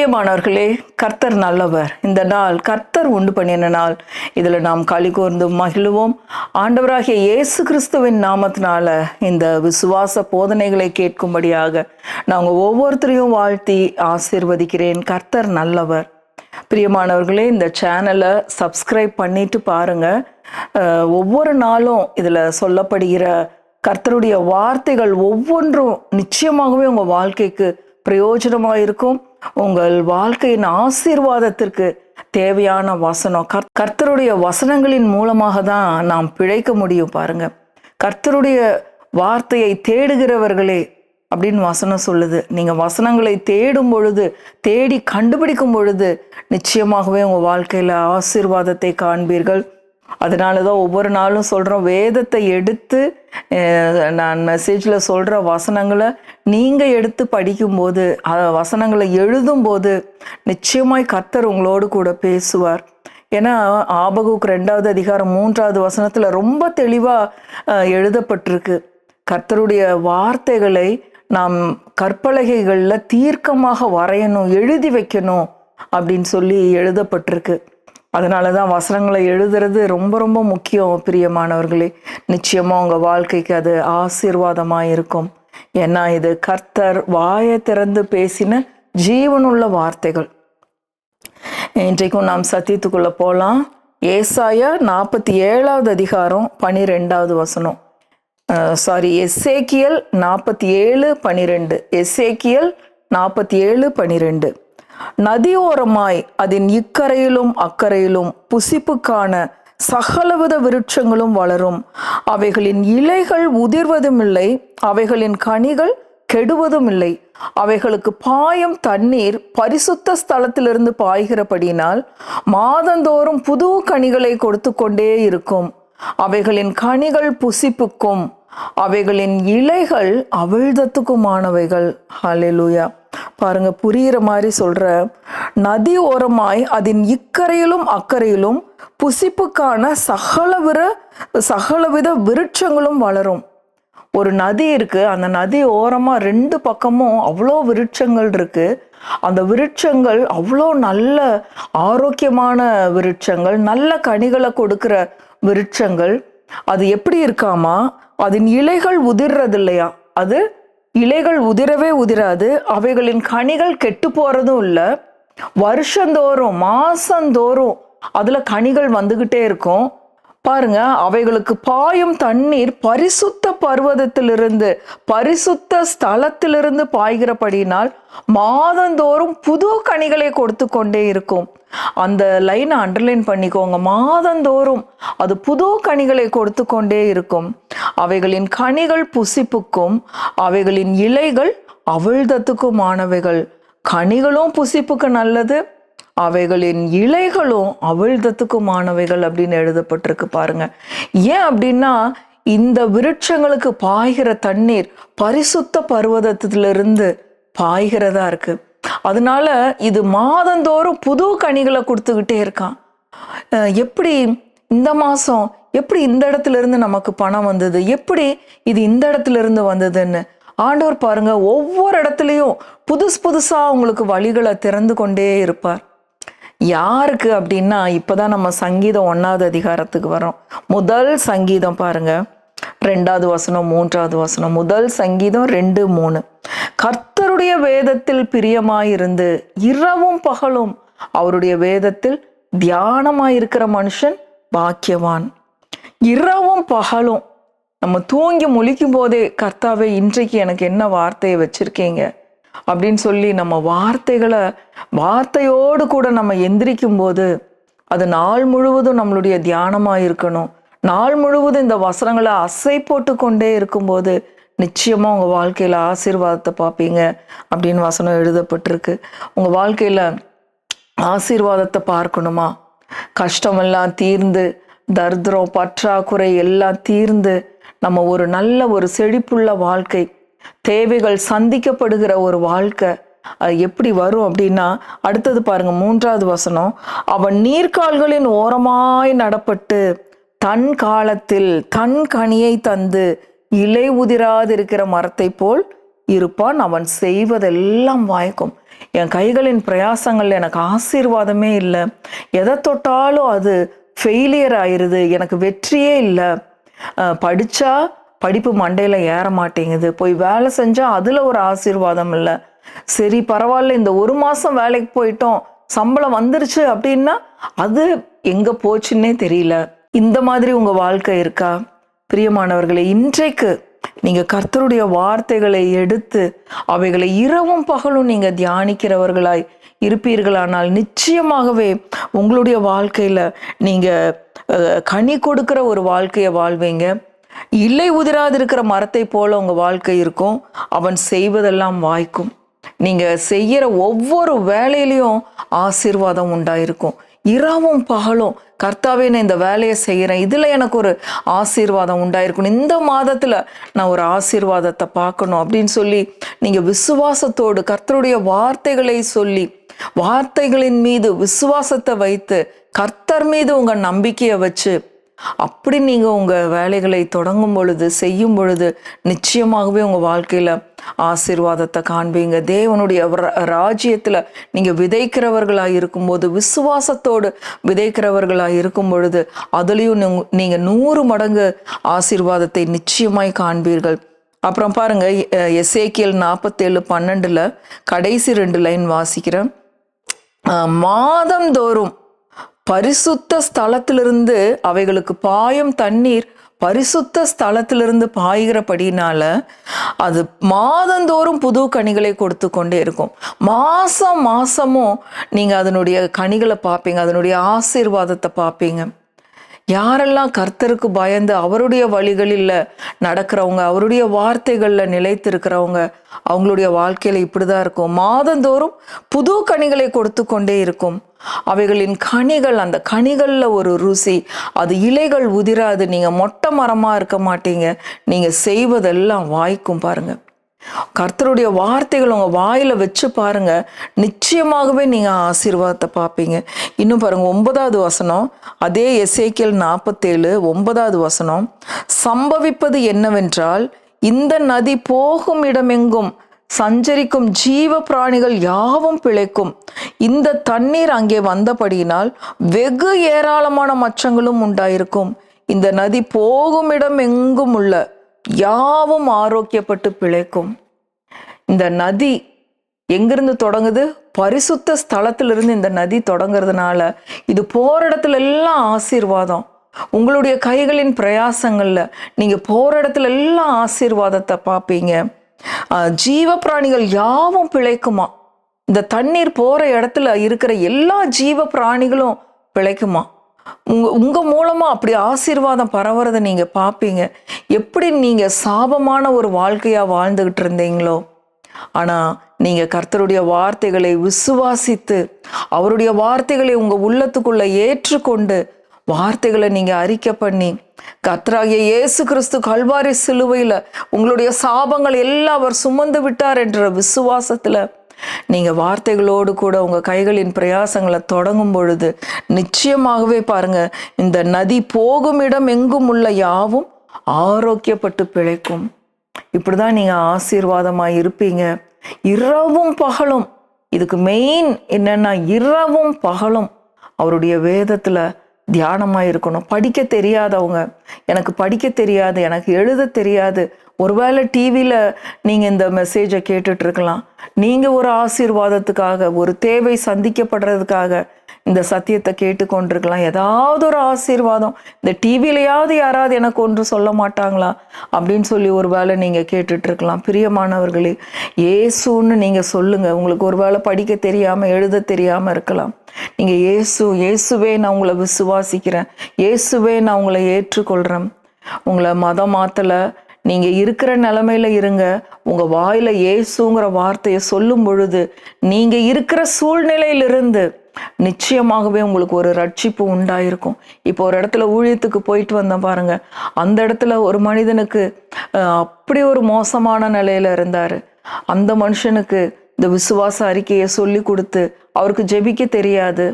பிரியமானவர்களே கர்த்தர் நல்லவர். இந்த நாள் கர்த்தர் உண்டு பண்ணின நாள். இதில் நாம் களி கூர்ந்து மகிழுவோம். ஆண்டவராகிய இயேசு கிறிஸ்துவின் நாமத்தினால இந்த விசுவாச போதனைகளை கேட்கும்படியாக நாங்கள் ஒவ்வொருத்தரையும் வாழ்த்தி ஆசிர்வதிக்கிறேன். கர்த்தர் நல்லவர். பிரியமானவர்களே இந்த சேனலை சப்ஸ்கிரைப் பண்ணிட்டு பாருங்கள் ஒவ்வொரு நாளும் இதில் சொல்லப்படுகிற கர்த்தருடைய வார்த்தைகள் ஒவ்வொன்றும் நிச்சயமாகவே உங்கள் வாழ்க்கைக்கு பிரயோஜனமாக இருக்கும் உங்கள் வாழ்க்கையின் ஆசீர்வாதத்திற்கு தேவையான வசனம் கர் கர்த்தருடைய வசனங்களின் மூலமாக தான் நாம் பிழைக்க முடியும் பாருங்க. கர்த்தருடைய வார்த்தையை தேடுகிறவர்களே அப்படின்னு வசனம் சொல்லுது. நீங்கள் வசனங்களை தேடும் பொழுது தேடி கண்டுபிடிக்கும் பொழுது நிச்சயமாகவே உங்கள் வாழ்க்கையில் ஆசீர்வாதத்தை காண்பீர்கள். அதனால தான் ஒவ்வொரு நாளும் சொல்கிறோம் வேதத்தை எடுத்து நான் மெசேஜில் சொல்கிற வசனங்களை நீங்கள் எடுத்து படிக்கும்போது வசனங்களை எழுதும்போது நிச்சயமாய் கர்த்தர் உங்களோடு கூட பேசுவார். ஏன்னா ஆபகுக்கு ரெண்டாவது அதிகாரம் மூன்றாவது வசனத்தில் ரொம்ப தெளிவாக எழுதப்பட்டிருக்கு. கர்த்தருடைய வார்த்தைகளை நாம் கற்பலகைகளில் தீர்க்கமாக வரையணும் எழுதி வைக்கணும் அப்படின்னு சொல்லி எழுதப்பட்டிருக்கு. அதனால தான் வசனங்களை எழுதுறது ரொம்ப ரொம்ப முக்கியம் பிரியமானவர்களே. நிச்சயமாக உங்கள் வாழ்க்கைக்கு அது ஆசீர்வாதமாக இருக்கும் ஏன்னா இது கர்த்தர் வாயை திறந்து பேசின ஜீவனுள்ள வார்த்தைகள். இன்றைக்கும் நாம் சத்தியத்துக்குள்ளே போகலாம் ஏசாயா நாற்பத்தி ஏழாவது அதிகாரம் பனிரெண்டாவது வசனம். சாரி எஸ்ஏக்கியல் நாற்பத்தி ஏழு பனிரெண்டு. எஸ்ஏக்கியல் நாற்பத்தி ஏழு பனிரெண்டு. நதியோரமாய் அதன் இக்கரையிலும் அக்கறையிலும் புசிப்புக்கான சகலவித விருட்சங்களும் வளரும். அவைகளின் இலைகள் உதிர்வதும் இல்லை அவைகளின் கனிகள் கெடுவதும் இல்லை அவைகளுக்கு பாயும் தண்ணீர் பரிசுத்த ஸ்தலத்திலிருந்து பாய்கிறபடினால் மாதந்தோறும் புது கனிகளை கொடுத்து கொண்டே இருக்கும். அவைகளின் கனிகள் புசிப்புக்கும் அவைகளின் இலைகள் அவிழ்தத்துக்குமானவைகள். ஹalleluya பாருங்க புரியிற மாதிரி சொல்ற நதி ஓரமாய் அதன் இக்கரையிலும் அக்கறையிலும் புசிப்புக்கான சகலவிர சகலவித விருட்சங்களும் வளரும். ஒரு நதி இருக்கு அந்த நதி ஓரமா ரெண்டு பக்கமும் அவ்வளோ விருட்சங்கள் இருக்கு. அந்த விருட்சங்கள் அவ்வளோ நல்ல ஆரோக்கியமான விருட்சங்கள் நல்ல கனிகளை கொடுக்கிற விருட்சங்கள். அது எப்படி இருக்காமா? அதன் இலைகள் உதிர்றது இல்லையா அது இலைகள் உதிரவே உதிராது அவைகளின் கனிகள் கெட்டு போறதும் இல்லை. வருஷந்தோறும் மாசந்தோறும் அதுல கனிகள் வந்துகிட்டே இருக்கும். பாருங்க அவைகளுக்கு பாயும் தண்ணீர் பரிசுத்த பர்வதத்திலிருந்து பரிசுத்த ஸ்தலத்திலிருந்து பாய்கிறபடினால் மாதந்தோறும் புது கனிகளை கொடுத்து கொண்டே இருக்கும். அந்த லைனை அண்டர்லைன் பண்ணிக்கோங்க. மாதந்தோறும் அது புது கனிகளை கொடுத்து கொண்டே இருக்கும். அவைகளின் கனிகள் புசிப்புக்கும் அவைகளின் இலைகள் அவிழ்தத்துக்குமானவைகள். கனிகளும் புசிப்புக்கு நல்லது அவைகளின் இலைகளும் அவிழ்தத்துக்குமானவைகள் அப்படின்னு எழுதப்பட்டிருக்கு பாருங்க. ஏன் அப்படின்னா இந்த விருட்சங்களுக்கு பாய்கிற தண்ணீர் பரிசுத்த பருவதத்திலிருந்து பாய்கிறதா இருக்குது அதனால இது மாதந்தோறும் புது கனிகளை கொடுத்துக்கிட்டே இருக்கான். எப்படி இந்த மாதம் எப்படி இந்த இடத்துல இருந்து நமக்கு பணம் வந்தது? எப்படி இது இந்த இடத்துல இருந்து வந்ததுன்னு? ஆண்டவர் பாருங்க ஒவ்வொரு இடத்துலையும் புதுசு புதுசா உங்களுக்கு வழிகளை திறந்து கொண்டே இருப்பார். யாருக்கு அப்படின்னா இப்போதான் நம்ம சங்கீதம் ஒன்றாவது அதிகாரத்துக்கு வரோம் முதல் சங்கீதம் பாருங்க. ரெண்டாவது வசனம் மூன்றாவது வசனம். முதல் சங்கீதம் ரெண்டு மூணு. கர்த்தருடைய வேதத்தில் பிரியமாயிருந்து இரவும் பகலும் அவருடைய வேதத்தில் தியானமாயிருக்கிற மனுஷன் பாக்கியவான். இரவும் பகலும் நம்ம தூங்கி முழிக்கும் போதே கர்த்தாவே இன்றைக்கு எனக்கு என்ன வார்த்தையை வச்சிருக்கீங்க? அப்படின்னு சொல்லி நம்ம வார்த்தைகளை வார்த்தையோடு கூட நம்ம எந்திரிக்கும் போது அது நாள் முழுவதும் நம்மளுடைய தியானமாக இருக்கணும் நாள் முழுவதும் இந்த வசனங்களை அசை போட்டு கொண்டே இருக்கும்போது நிச்சயமாக உங்கள் வாழ்க்கையில் ஆசீர்வாதத்தை பார்ப்பீங்க அப்படின்னு வசனம் எழுதப்பட்டிருக்கு. உங்கள் வாழ்க்கையில் ஆசீர்வாதத்தை பார்க்கணுமா? கஷ்டமெல்லாம் தீர்ந்து தர்திரம் பற்றாக்குறை எல்லாம் தீர்ந்து நம்ம ஒரு நல்ல ஒரு செழிப்புள்ள வாழ்க்கை தேவைகள் சந்திக்கப்படுகிற ஒரு வாழ்க்கை அது எப்படி வரும் அப்படின்னா அடுத்தது பாருங்க மூன்றாவது வசனம். அவன் நீர்க்கால்களின் ஓரமாய் நடப்பட்டு தன் காலத்தில் தன் கனியை தந்து இலை உதிராதிருக்கிற மரத்தை போல் இருப்பான். அவன் செய்வதெல்லாம் வாய்க்கும். என் கைகளின் பிரயாசங்கள் எனக்கு ஆசீர்வாதமே இல்லை. எதை தொட்டாலும் அது ஃபெயிலியர் ஆயிடுது எனக்கு வெற்றியே இல்லை. படித்தா படிப்பு மண்டையில் ஏற மாட்டேங்குது. போய் வேலை செஞ்சால் அதில் ஒரு ஆசீர்வாதம் இல்லை. சரி பரவாயில்ல இந்த ஒரு மாதம் வேலைக்கு போயிட்டோம். சம்பளம் வந்துருச்சு அப்படின்னா அது எங்கே போச்சுன்னே தெரியல. இந்த மாதிரி உங்கள் வாழ்க்கை இருக்கா? பிரியமானவர்களே இன்றைக்கு நீங்கள் கர்த்தருடைய வார்த்தைகளை எடுத்து அவைகளை இரவும் பகலும் நீங்கள் தியானிக்கிறவர்களாய் இருப்பீர்களானால் நிச்சயமாகவே உங்களுடைய வாழ்க்கையில் நீங்கள் கனி கொடுக்கிற ஒரு வாழ்க்கையை வாழ்வீங்க. இல்லை உதிராதிருக்கிற மரத்தை போல உங்கள் வாழ்க்கை இருக்கும். அவன் செய்வதெல்லாம் வாய்க்கும். நீங்கள் செய்கிற ஒவ்வொரு வேலையிலையும் ஆசீர்வாதம் உண்டாயிருக்கும். இரவும் பகலும் கர்த்தாவே நான் இந்த வேலையை செய்கிறேன். இதில் எனக்கு ஒரு ஆசீர்வாதம் உண்டாயிருக்கணும். இந்த மாதத்தில் நான் ஒரு ஆசீர்வாதத்தை பார்க்கணும். அப்படின்னு சொல்லி நீங்கள் விசுவாசத்தோடு கர்த்தருடைய வார்த்தைகளை சொல்லி வார்த்தைகளின் மீது விசுவாசத்தை வைத்து கர்த்தர் மீது உங்கள் நம்பிக்கையை வச்சு அப்படி நீங்கள் உங்கள் வேலைகளை தொடங்கும் பொழுது செய்யும் பொழுது நிச்சயமாகவே உங்கள் வாழ்க்கையில் ஆசீர்வாதத்தை காண்பீங்க. தேவனுடைய ராஜ்யத்தில் நீங்கள் விதைக்கிறவர்களாக இருக்கும்போது விசுவாசத்தோடு விதைக்கிறவர்களாக இருக்கும் பொழுது அதுலேயும் நீங்கள் நூறு மடங்கு ஆசீர்வாதத்தை நிச்சயமாய் காண்பீர்கள். அப்புறம் பாருங்க எ- நாற்பத்தேழு பன்னெண்டுல கடைசி ரெண்டு லைன் வாசிக்கிறேன். மாதந்தோறும் பரிசுத்த ஸ்தலத்திலிருந்து அவைகளுக்கு பாயும் தண்ணீர் பரிசுத்த ஸ்தலத்திலிருந்து பாய்கிறபடினால அது மாதந்தோறும் புது கனிகளை கொடுத்து கொண்டே இருக்கும். மாதம் மாதமும் நீங்கள் அதனுடைய கனிகளை பார்ப்பீங்க அதனுடைய ஆசீர்வாதத்தை பார்ப்பீங்க. யாரெல்லாம் கர்த்தருக்கு பயந்து அவருடைய வழிகளில் நடக்கிறவங்க அவருடைய வார்த்தைகளில் நிலைத்திருக்கிறவங்க அவங்களுடைய வாழ்க்கையில் இப்படி தான் இருக்கும். மாதந்தோறும் புது கனிகளை கொடுத்து கொண்டே இருக்கும். அவைகளின் கனிகள் அந்த கனிகளில் ஒரு ருசி அது இலைகள் உதிராது. நீங்கள் மொட்டை மரமாக இருக்க மாட்டீங்க. நீங்கள் செய்வதெல்லாம் வாய்க்கும் பாருங்கள் கர்த்தருடைய வார்த்தைகள் உங்க வாயில வச்சு பாருங்க. நிச்சயமாகவே நீங்க ஆசீர்வாதத்தை பார்ப்பீங்க. இன்னும் பாருங்க ஒன்பதாவது வசனம் அதே எசேக்கியல் நாற்பத்தேழு ஒன்பதாவது வசனம். சம்பவிப்பது என்னவென்றால் இந்த நதி போகும் இடமெங்கும் சஞ்சரிக்கும் ஜீவ பிராணிகள் யாவும் பிழைக்கும். இந்த தண்ணீர் அங்கே வந்தபடியினால் வெகு ஏராளமான மச்சங்களும் உண்டாயிருக்கும். இந்த நதி போகும் இடம் எங்கும் உள்ள யாவும் ஆரோக்கியப்பட்டு பிழைக்கும். இந்த நதி எங்கிருந்து தொடங்குது? பரிசுத்த ஸ்தலத்திலிருந்து இந்த நதி தொடங்குறதுனால இது போற இடத்துல எல்லாம் ஆசீர்வாதம். உங்களுடைய கைகளின் பிரயாசங்கள்ல நீங்க போற இடத்துல எல்லாம் ஆசீர்வாதத்தை பார்ப்பீங்க. ஜீவ பிராணிகள் யாவும் பிழைக்குமா? இந்த தண்ணீர் போற இடத்துல இருக்கிற எல்லா ஜீவ பிராணிகளும் பிழைக்குமா? உங்க உங்க மூலமா அப்படி ஆசீர்வாதம் பரவுறதை நீங்க பார்ப்பீங்க எப்படி நீங்க சாபமான ஒரு வாழ்க்கையா வாழ்ந்துகிட்டு இருந்தீங்களோ? ஆனா நீங்க கர்த்தருடைய வார்த்தைகளை விசுவாசித்து அவருடைய வார்த்தைகளை உங்க உள்ளத்துக்குள்ள ஏற்றுக்கொண்டு வார்த்தைகளை நீங்க அறிக்கை பண்ணி கத்ராகிய இயேசு கிறிஸ்து கல்வாரி சிலுவையில் உங்களுடைய சாபங்கள் எல்லாம் அவர் சுமந்து விட்டார் என்ற விசுவாசத்துல நீங்க வார்த்தைகளோடு கூட உங்க கைகளின் பிரயாசங்களை தொடங்கும் பொழுது நிச்சயமாகவே பாருங்க இந்த நதி போகும் இடம் எங்கும் உள்ள யாவும் ஆரோக்கியப்பட்டு பிழைக்கும். இப்படிதான் நீங்க ஆசீர்வாதமா இருப்பீங்க. இரவும் பகலும். இதுக்கு மெயின் என்னென்னா இரவும் பகலும். அவருடைய வேதத்துல தியானமா இருக்கணும். படிக்க தெரியாதவங்க. எனக்கு படிக்க தெரியாது எனக்கு எழுத தெரியாது. ஒருவேளை டிவியில் நீங்கள் இந்த மெசேஜை கேட்டுட்ருக்கலாம் நீங்கள் ஒரு ஆசீர்வாதத்துக்காக ஒரு தேவை சந்திக்கப்படுறதுக்காக இந்த சத்தியத்தை கேட்டுக்கொண்டிருக்கலாம். ஏதாவது ஒரு ஆசீர்வாதம். இந்த டிவிலையாவது யாராவது எனக்கு ஒன்று சொல்ல மாட்டாங்களா? அப்படின்னு சொல்லி ஒரு வேளை நீங்கள் கேட்டுட்ருக்கலாம் பிரியமானவர்களே ஏசுன்னு நீங்கள் சொல்லுங்கள் உங்களுக்கு ஒரு வேளை படிக்க தெரியாமல் எழுத தெரியாமல் இருக்கலாம். நீங்கள் ஏசு இயேசுவே நான் உங்களை விசுவாசிக்கிறேன். இயேசுவே நான் உங்களை ஏற்றுக்கொள்கிறேன் உங்களை மதம் மாற்றலை நீங்க இருக்கிற நிலைமையில இருங்க. உங்க வாயில ஏசுங்கிற வார்த்தையை சொல்லும் பொழுது நீங்க இருக்கிற சூழ்நிலையிலிருந்து நிச்சயமாகவே உங்களுக்கு ஒரு ரட்சிப்பு உண்டாயிருக்கும். இப்போ ஒரு இடத்துல ஊழியத்துக்கு போயிட்டு வந்தேன் பாருங்க. அந்த இடத்துல ஒரு மனிதனுக்கு அப்படி ஒரு மோசமான நிலையில இருந்தாரு. அந்த மனுஷனுக்கு இந்த விசுவாச அறிக்கையை சொல்லி கொடுத்து அவருக்கு ஜெபிக்க தெரியாது.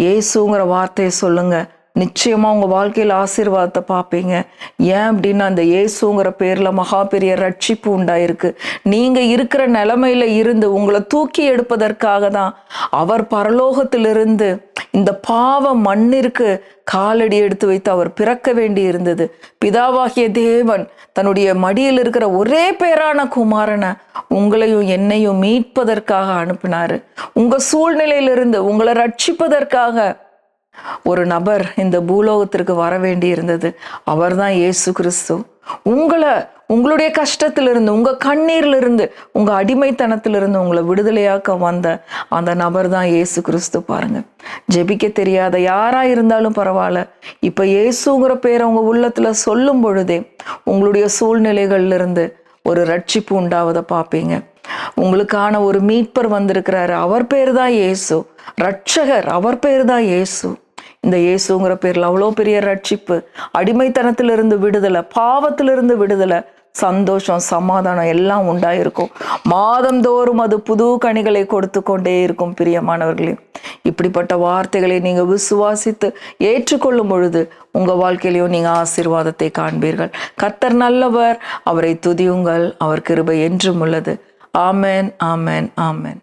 ஏசுங்கிற வார்த்தையை சொல்லுங்க. நிச்சயமாக உங்கள் வாழ்க்கையில் ஆசீர்வாதத்தை பார்ப்பீங்க. ஏன் அப்படின்னா அந்த இயேசுங்கிற பேரில் மகா பெரிய ரட்சிப்பு உண்டாயிருக்கு. நீங்கள் இருக்கிற நிலமையில இருந்து உங்களை தூக்கி எடுப்பதற்காக தான் அவர் பரலோகத்திலிருந்து இந்த பாவ மண்ணிற்கு காலடி எடுத்து வைத்து அவர் பிறக்க வேண்டி இருந்தது. பிதாவாகிய தேவன் தன்னுடைய மடியில் இருக்கிற ஒரே பேரான குமாரனை உங்களையும் என்னையும் மீட்பதற்காக அனுப்பினாரு. உங்கள் சூழ்நிலையிலிருந்து உங்களை ரட்சிப்பதற்காக ஒரு நபர் இந்த பூலோகத்திற்கு வர வேண்டி இருந்தது அவர்தான் இயேசு கிறிஸ்து. உங்களை உங்களுடைய கஷ்டத்திலிருந்து உங்க கண்ணீர்லேருந்து உங்க அடிமைத்தனத்திலிருந்து உங்களை விடுதலையாக்க வந்த அந்த நபர் தான் ஏசு கிறிஸ்து பாருங்க. ஜெபிக்க தெரியாத யாரா இருந்தாலும் பரவாயில்ல. இப்ப இயேசுங்கிற பேரை உங்கள் உள்ளத்துல சொல்லும் பொழுதே உங்களுடைய சூழ்நிலைகள்ல இருந்து ஒரு ரட்சிப்பு உண்டாவதை பார்ப்பீங்க. உங்களுக்கான ஒரு மீட்பர் வந்திருக்கிறாரு. அவர் பேர் தான் இயேசு. ரட்சகர் அவர் பேர் தான் இயேசு. இந்த இயேசுங்கிற பேரில் அவ்வளோ பெரிய ரட்சிப்பு அடிமைத்தனத்திலிருந்து விடுதலை பாவத்திலிருந்து விடுதலை சந்தோஷம் சமாதானம் எல்லாம் உண்டாயிருக்கும். மாதந்தோறும் அது புது கனிகளை கொடுத்து கொண்டே இருக்கும் பிரியமானவர்களே. இப்படிப்பட்ட வார்த்தைகளை நீங்கள் விசுவாசித்து ஏற்றுக்கொள்ளும் பொழுது உங்கள் வாழ்க்கையிலையும் நீங்கள் ஆசீர்வாதத்தை காண்பீர்கள். கத்தர் நல்லவர் அவரை துதியுங்கள் அவர் கிருபை என்றும் உள்ளது. ஆமென் ஆமென் ஆமென்.